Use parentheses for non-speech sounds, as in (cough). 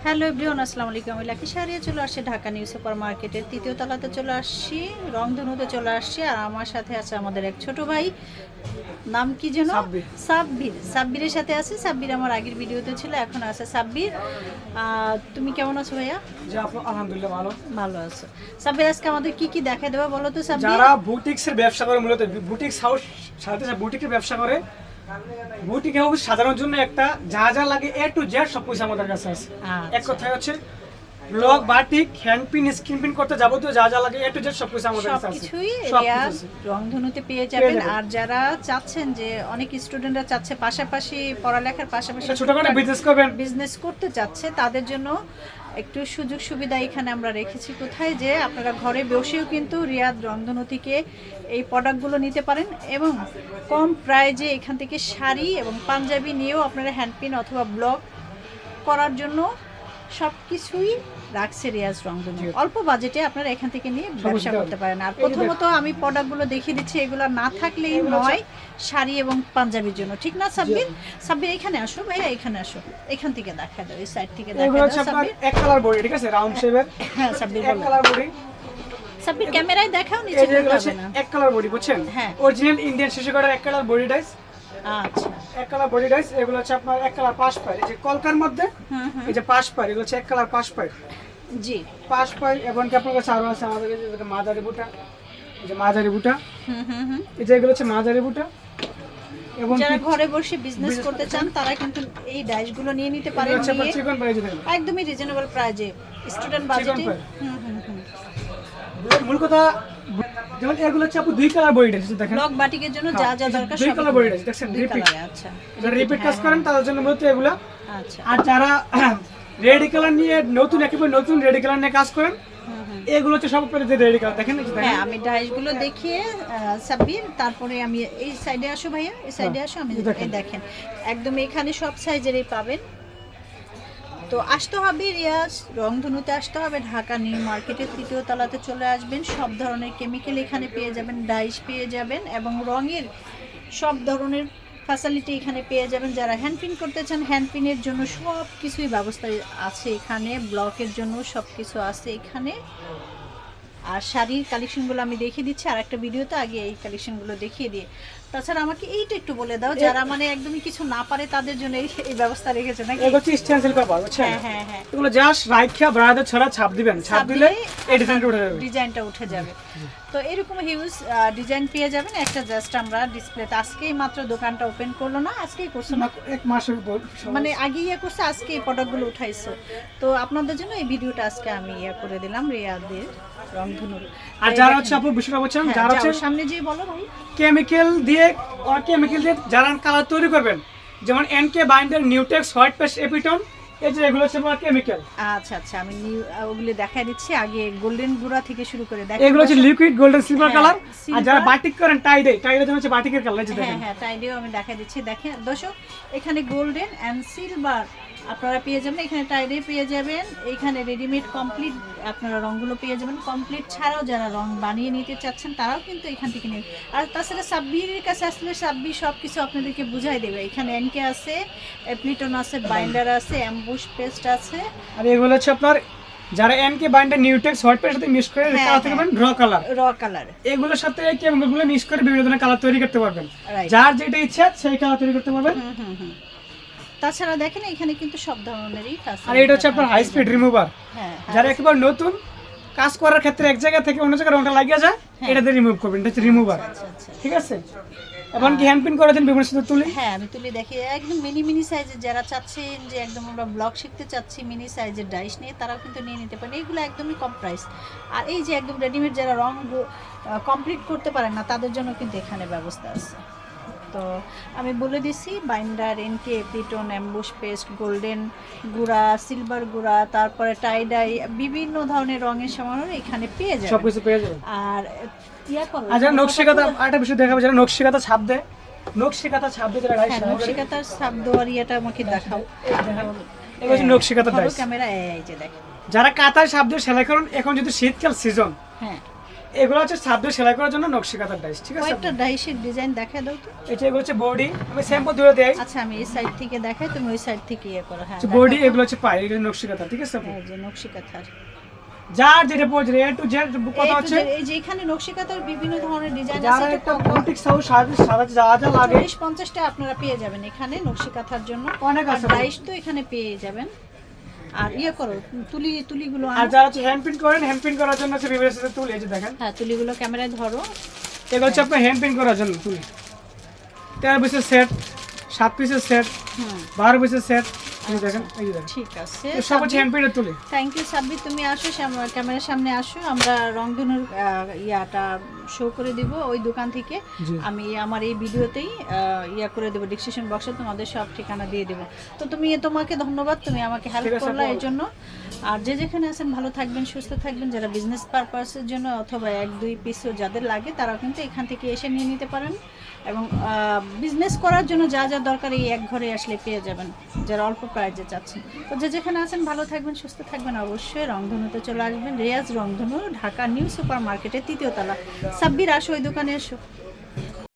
Hello everyone আসসালামু আলাইকুম। আমি লাকি শাহরিয়া চলে আসছি ঢাকা নিউ সুপার মার্কেটের তৃতীয় তলাতে চলে আসছি রংধনুতে চলে আসছি আর আমার সাথে আছে আমাদের এক ছোট ভাই। নাম কি যেন? সাব্বির। সাব্বির। সাব্বিরের সাথে আছে সাব্বির আমার আগের ভিডিওতে ছিল এখন আছে সাব্বির। তুমি কেমন আছো ভাইয়া? আলহামদুলিল্লাহ ভালো। ভালো আছো। সাব্বির আজকে আমাদের কি কি দেখাই দেবা বলো তো সাব্বির? যারা বুটিক্স এর ব্যবসা করে মূলত বুটিক্স হাউস সাথে সাথে বুটিকের ব্যবসা করে বুটিক হবে সাধারণের জন্য একটা যা যা লাগে এ টু জেড সব পয়সা আমাদের কাছে আছে আচ্ছা। এক কথায় হচ্ছে block batik hand print screen print করতে যাবতীয় যা যা লাগে এ টু জেড সব কিছু আমাদের কাছে আছে। সবকিছুই রংধনুতে পেয়ে যাবেন। আর যারা চাচ্ছেন যে অনেক স্টুডেন্টরা চাচ্ছে পাশাপাশি পড়ালেখার পাশাপাশি ছোটখাটো বিজনেস করবেন। বিজনেস করতে চাচ্ছে তাদের জন্য একটু সুযোগ সুবিধা এখানে আমরা রেখেছি। কোথায় যে আপনারা ঘরে বসেও কিন্তু রিয়াদ রংধনু থেকে এই প্রোডাক্টগুলো নিতে পারেন এবং কম প্রাইজে এখান থেকে শাড়ি এবং পাঞ্জাবি নিয়েও আপনারা হ্যান্ডপিন অথবা ব্লক করার জন্য সব কিছুই রাখছে রিয়াজ রংধনু। অল্প বাজেটে আপনারা এখান থেকে নিয়ে ব্যবসা করতে পারেন। আর প্রথমত আমি প্রোডাক্টগুলো দেখিয়ে দিচ্ছি এগুলো না থাকলেই নয় শাড়ি এবং পাঞ্জাবির জন্য। ঠিক না সাব্বির? সাব্বির এখানে আসো ভাইয়া এখানে আসো। এখান থেকে দেখা দাও এই সাইড থেকে দেখা দাও সাব্বির। এক কালার বডি ঠিক আছে? রাউন্ড শেপের হ্যাঁ সাব্বির এক কালার বডি সাব্বির ক্যামেরায় দেখাও নিচে এক কালার বডি বুঝছেন? হ্যাঁ। অরিজিনাল ইন্ডিয়ান শিশু কাটার এক কালার বডি টাইস আচ্ছা। এক কালার বডি টাইস এগুলো হচ্ছে আপনার এক কালার পাশ পাই এই যে কলকার মধ্যে হুম হুম। এই যে পাশ পাই এগুলো হচ্ছে এক কালার পাশ পাই জি। পাশ পাই এবং কি আপনার কাছে আরও আছে আমাদের কাছে মাঝারি বুটা। এই যে মাঝারি বুটা। হুম হুম হুম। এই যে এগুলো হচ্ছে মাঝারি বুটা। এবং যারা ঘরে বসে বিজনেস করতে চান তারা কিন্তু এই ডাইসগুলো নিয়ে নিতে পারেন একদমই রিজনেবল প্রাইজে স্টুডেন্ট বাজেটে হুম হুম হুম। মূল কথা যেমন এগুলো হচ্ছে আপনি দুই কালার বডি টাইস দেখেন। ব্লক বাটিকের জন্য যা যা হ্যাঁ, দরকার দুই colour body আছে, repeat। কালারে আচ্ছা। যারা রিপিট কাজ হ্যাঁ, করেন তাদের জন্য মূলত এগুলো। আচ্ছা। আর যারা (clears throat) রেডি কালার নিয়ে নতুন একেবারে নতুন রেডি কালার নিয়ে কাজ করেন এগুলো হচ্ছে সব যে রেডি কালার দেখেন যে দেখেন? হ্যাঁ আমি ডাইসগুলো দেখিয়ে সাব্বির তারপরে আমি এই সাইডে আসো ভাইয়া এই সাইডে আসো আমি দেখেন। দেখেন। একদম এখানে সব সাইজেরই পাবেন। তো আসতে হবে রিয়াজ, রংধনুতে আসতে হবে, ঢাকা নিউ মার্কেটের তৃতীয় তলাতে চলে আসবেন। সব ধরনের কেমিক্যাল এখানে পেয়ে যাবেন ডাইস পেয়ে যাবেন এবং রঙের সব ধরনের ফ্যাসিলিটি এখানে পেয়ে যাবেন। যারা হ্যান্ডপিন করতে চান হ্যান্ডপিনের জন্য সব কিছুই ব্যবস্থা আছে এখানে ব্লকের জন্য সব কিছু আছে এখানে। আর শাড়ির কালেকশনগুলো আমি দেখিয়ে দিচ্ছি। আর একটা ভিডিওতে আগে এই কালেকশনগুলো দেখিয়ে দিয়ে। তাছাড়া আমাকে এইটা একটু বলে দাও যারা মানে একদমই কিছু না পারে তাদের জন্য এই ব্যবস্থা রেখেছে নাকি? এগুলো হচ্ছে স্টেনসিল পেপার বুঝছেন? হ্যাঁ হ্যাঁ হ্যাঁ। এগুলো জাস্ট রাইখা ব্রাদার ছাড়া ছাপ দিবেন ছাপ দিলে এই ডিজাইনটা উঠে যাবে। ডিজাইনটা উঠে যাবে। তো এরকম হিউজ ডিজাইন পেয়ে যাবেন। একটা জাস্ট আমরা ডিসপ্লেতে আজকেই মাত্র দোকানটা ওপেন করল না আজকেই করছ না? এক মাসের উপর মানে আগে ইয়ে করছে আজকে এই প্রোডাক্টগুলো উঠাইছো। তো আপনাদের জন্য এই ভিডিওটা আজকে আমি ইয়ে করে দিলাম রিয়াদের রংধনুর। আর যারা হচ্ছে আপু বিষয়টা বলছেন হ্যাঁ, যারা হচ্ছে সামনে যেয়ে বলো ভাই। কেমিক্যাল দিয়ে কেমিক্যাল দিয়ে যারা কালার তৈরি করবেন যেমন এনকে বাইন্ডার নিউটেক্স হোয়াইট পেস্ট এপিটন এই যে এগুলো হচ্ছে কেমিক্যাল আচ্ছা আচ্ছা আমি ওগুলো দেখাই দিচ্ছি। আগে গোল্ডেন গুড়া থেকে শুরু করে দেখ। এগুলো হচ্ছে লিকুইড গোল্ডেন সিলভার হ্যাঁ, কালার আর যারা বাটিক করেন টাইডে যেমন হচ্ছে বাটিকের কালার হ্যাঁ দেখেন। হ্যাঁ আমি দেখাই দিচ্ছি। দেখেন দর্শক এখানে গোল্ডেন এন্ড সিলভার আপনারা পেয়ে যাবেন এখানে টাইডে পেয়ে যাবেন এখানে রেডিমেড কমপ্লিট আপনারা রঙগুলো পেয়ে যাবেন। কমপ্লিট ছাড়াও যারা রং বানিয়ে নিতে চাচ্ছেন তারাও কিন্তু এখান থেকে নেবেন আর তাছাড়া সাব্বিরের কাছে আসলে সাব্বির সব কিছু আপনাদেরকে বুঝাই দেবে। এখানে এনকে আছে অ্যাপ্লিটন আছে বাইন্ডার আছে অ্যাম্বুশ পেস্ট আছে। আর এগুলো হচ্ছে আপনার যারা এনকে বাইন্ডার নিউটেক্স হোয়াইট পেস্ট সাথে মিক্স করে কালার করবেন ড্র কালার র কালার এগুলোর সাথে কেমিক্যালগুলো মিক্স করে বিভিন্ন ধরনের কালার তৈরি করতে পারবেন। যার যেটা ইচ্ছা সেই কালার তৈরি করতে পারবেন। হুম হুম। তাছাড়া দেখেন এখানে কিন্তু সব ধরনেরই আর এটা হচ্ছে আপনার হাই স্পিড রিমুভার হ্যাঁ যারা একেবারে নতুন কাজ করার ক্ষেত্রে এক জায়গা থেকে অন্য জায়গায় রংটা লাগিয়ে যায় এটা দিয়ে রিমুভ করবেন এটা হচ্ছে রিমুভার আচ্ছা আচ্ছা ঠিক আছে? এবং কি হ্যান্ড পিন করার জন্য বিভিন্ন সাথে তুলি? হ্যাঁ আমি তুলে দেখি একদম মিনি মিনি সাইজের যারা চাচ্ছেন যে একদম আমরা ব্লগ শিখতে চাচ্ছি মিনি সাইজের ডাইস নিয়ে তারাও কিন্তু নিয়ে নিতে পারেন। এগুলো একদমই কম প্রাইস আর এই যে একদম রেডিমেড যারা রং কমপ্লিট করতে পারেন না তাদের জন্য কিন্তু এখানে ব্যবস্থা আছে। তো আমি বলে দিছি বাইন্ডার এনকে পিটন অ্যাম্বুশ পেস্ট গোল্ডেন গুঁড়া সিলভার গুঁড়া তারপরে টাইডাই বিভিন্ন ধরনের রঙের সমারোহ এখানে পেয়ে যাবেন। সবকিছু পেয়ে যাবেন। আর ইয়া করো যারা নকশিকাতা আরেকটা বিষয় দেখাবো যারা নকশিকাতা ছাপ দেয় নকশিকাতা ছাপ দিয়ে যারা ডাইস হ্যাঁ নকশিকাতার সাব দেওয়ার ইয়েটা আমাকে দেখাও। এগুলো হচ্ছে নকশিকাতা ক্যামেরা এই যে দেখেন যারা কাতার ছাপ দিয়ে সেলাই করুন এখন যেহেতু শীতকাল সিজন হ্যাঁ। এগুলো হচ্ছে ছাদ সেলাই করার জন্য নকশি কাতার ডাইস ঠিক আছে? কয়েকটা ডাইসের ডিজাইন দেখায় দাও তো। এটা এগুলো হচ্ছে বডি আমি স্যাম্পল দূরে দেই। আচ্ছা আমি এই সাইড থেকে দেখাই তুমি ওই সাইড থেকে ইয়ে করো হ্যাঁ বডি এগুলো হচ্ছে পাই এগুলো নকশি কাতার ঠিক আছে? এই যে নকশি কাঁথার। যার যেটা প্রয়োজন এ টু জেড কথা হচ্ছে। এই যে এখানে নকশি কাঁথার বিভিন্ন ধরনের ডিজাইন যারা আছে একটা বুটিক হাউস সাথে সাথে যা যা লাগে। চল্লিশ পঞ্চাশটা আপনারা পেয়ে যাবেন এখানে নকশি কাঁথার জন্য। অনেক আছে। ডাইস তো এখানে পেয়ে যাবেন। আর ইয়ে করো তুলি তুলিগুলো আর। যারা হচ্ছে হ্যান্ড প্রিন্ট করেন হ্যান্ড প্রিন্ট করার জন্য হচ্ছে বিভিন্ন সাথে তুলি এই যে দেখেন। হ্যাঁ তুলিগুলো ক্যামেরায় ধরো। এগুলো হচ্ছে আপনার হ্যান্ড প্রিন্ট করার জন্য তুলি। তেরো পিসের সেট সাত পিসের সেট বারো পিসের সেট দেখেন এই দেখেন। ঠিক আছে। সব হচ্ছে তুলি। থ্যাংক ইউ সাব্বির তুমি আসো ক্যামেরার সামনে আসো আমরা রংধনুর আহ, ইয়াটা শো করে দিব ওই দোকান থেকে। আমি আমার এই ভিডিওতেই ইয়া করে দেবো ডিসক্রিপশন বক্সে তোমাদের সব ঠিকানা দিয়ে দেবো। তো তুমি তোমাকে ধন্যবাদ তুমি আমাকে হেল্প করলা। এর জন্য আর যে যেখানে আছেন ভালো থাকবেন সুস্থ থাকবেন যারা বিজনেস পারপাসের জন্য অথবা এক দুই পিসও যাদের লাগে তারাও কিন্তু এখান থেকে এসে নিয়ে নিতে পারেন। এবং বিজনেস করার জন্য যা যা দরকার এই এক ঘরে আসলে পেয়ে যাবেন। যারা অল্প প্রাইজে চাচ্ছেন। তো যে যেখানে আছেন, ভালো থাকবেন, সুস্থ থাকবেন, অবশ্যই রংধনুতে চলে আসবেন। রেয়াজ রংধনু, ঢাকা নিউ সুপার মার্কেটের তৃতীয় তলা। সাব্বির আসো ওই দোকানে এসো।